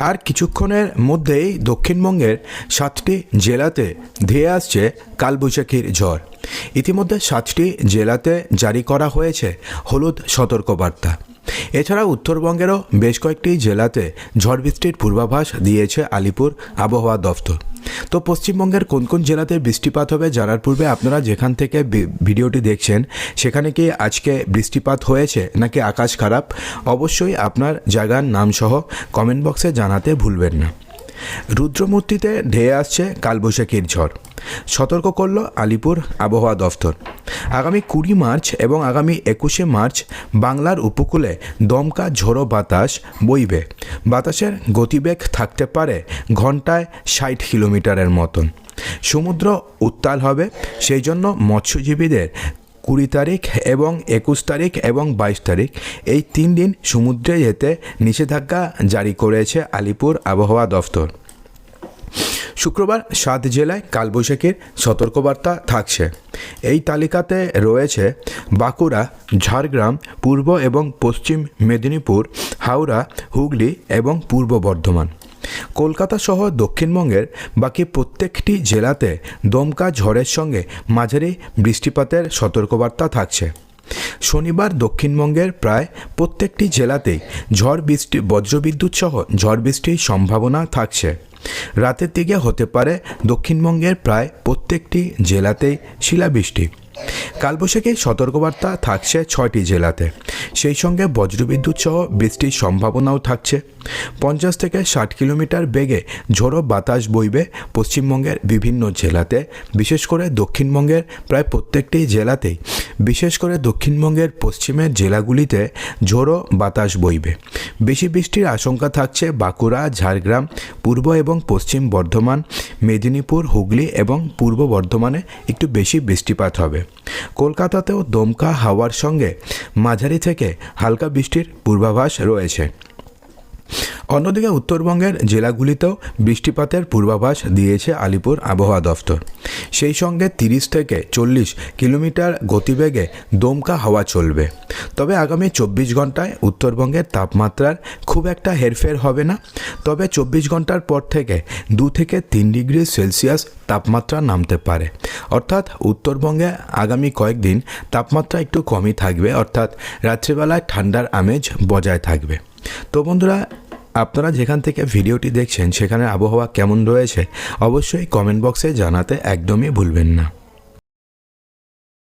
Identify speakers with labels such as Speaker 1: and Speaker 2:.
Speaker 1: আর কিছুক্ষণের মধ্যেই দক্ষিণবঙ্গের সাতটি জেলাতে ধেয়ে আসছে কালবৈশাখীর ঝড়। ইতিমধ্যে সাতটি জেলাতে জারি করা হয়েছে হলুদ সতর্কবার্তা। এছাড়া উত্তরবঙ্গেরও বেশ কয়েকটি জেলাতে ঝড় বৃষ্টির পূর্বাভাস দিয়েছে আলিপুর আবহাওয়া দফতর তো পশ্চিমবঙ্গের কোন কোন জেলাতে বৃষ্টিপাত হবে জানার পূর্বে আপনারা যেখান থেকে ভিডিওটি দেখছেন, সেখানে কি আজকে বৃষ্টিপাত হয়েছে নাকি আকাশ খারাপ? অবশ্যই আপনার জায়গার নামসহ কমেন্ট বক্সে জানাতে ভুলবেন না। রুদ্রমূর্তিতে ঢেয়ে আসছে কালবৈশাখীর ঝড়। সতর্ক করল আলিপুর আবহাওয়া দফতর। আগামী কুড়ি মার্চ এবং আগামী একুশে মার্চ বাংলার উপকূলে দমকা ঝোড়ো বাতাস বইবে। বাতাসের গতিবেগ থাকতে পারে ঘন্টায় ষাট কিলোমিটারের মতন। সমুদ্র উত্তাল হবে সেই জন্য মৎস্যজীবীদের কুড়ি তারিখ এবং একুশ তারিখ এবং বাইশ তারিখ এই তিন দিন সমুদ্রে যেতে নিষেধাজ্ঞা জারি করেছে আলিপুর আবহাওয়া দফতর। শুক্রবার সাত জেলায় কালবৈশাখীর সতর্কবার্তা থাকছে। এই তালিকাতে রয়েছে বাঁকুড়া, ঝাড়গ্রাম, পূর্ব এবং পশ্চিম মেদিনীপুর, হাওড়া, হুগলি এবং পূর্ব বর্ধমান। কলকাতা সহ দক্ষিণবঙ্গের বাকি প্রত্যেকটি জেলাতে দমকা ঝড়ের সঙ্গে মাঝারি বৃষ্টিপাতের সতর্কবার্তা থাকছে। শনিবার দক্ষিণবঙ্গের প্রায় প্রত্যেকটি জেলাতেই ঝড় বৃষ্টি, বজ্রবিদ্যুৎ সহ ঝড় বৃষ্টির সম্ভাবনা থাকছে। রাতের দিকে হতে পারে দক্ষিণবঙ্গের প্রায় প্রত্যেকটি জেলাতেই শিলাবৃষ্টি। কালবৈশাখীর সতর্কবার্তা থাকছে ছয়টি জেলাতে। সেই সঙ্গে বজ্রবিদ্যুৎ সহ বৃষ্টির সম্ভাবনাও থাকছে। পঞ্চাশ থেকে ষাট কিলোমিটার বেগে ঝোড়ো বাতাস বইবে পশ্চিমবঙ্গের বিভিন্ন জেলাতে, বিশেষ করে দক্ষিণবঙ্গের প্রায় প্রত্যেকটি জেলাতেই। বিশেষ করে দক্ষিণবঙ্গের পশ্চিমের জেলাগুলিতে ঝোড়ো বাতাস বইবে। বেশি বৃষ্টির আশঙ্কা থাকছে বাঁকুড়া, ঝাড়গ্রাম, পূর্ব এবং পশ্চিম বর্ধমান, মেদিনীপুর, হুগলি এবং পূর্ব বর্ধমানে একটু বেশি বৃষ্টিপাত হবে। কলকাতাতেও দমকা হাওয়ার সঙ্গে মাঝারি থেকে হালকা বৃষ্টির পূর্বাভাস রয়েছে। অন্যদিকে উত্তরবঙ্গের জেলাগুলিতেও বৃষ্টিপাতের পূর্বাভাস দিয়েছে আলিপুর আবহাওয়া দফতর। সেই সঙ্গে তিরিশ থেকে চল্লিশ কিলোমিটার গতিবেগে দমকা হাওয়া চলবে। তবে আগামী চব্বিশ ঘন্টায় উত্তরবঙ্গের তাপমাত্রার খুব একটা হেরফের হবে না। তবে চব্বিশ ঘণ্টার পর থেকে দু থেকে তিন ডিগ্রি সেলসিয়াস তাপমাত্রা নামতে পারে। অর্থাৎ উত্তরবঙ্গে আগামী কয়েকদিন তাপমাত্রা একটু কমই থাকবে। অর্থাৎ রাত্রিবেলায় ঠান্ডার আমেজ বজায় থাকবে। তো বন্ধুরা আপনারা যেখান থেকে ভিডিওটি দেখছেন সেখানে আবহাওয়া কেমন রয়েছে, অবশ্যই কমেন্ট বক্সে জানাতে একদমই ভুলবেন না।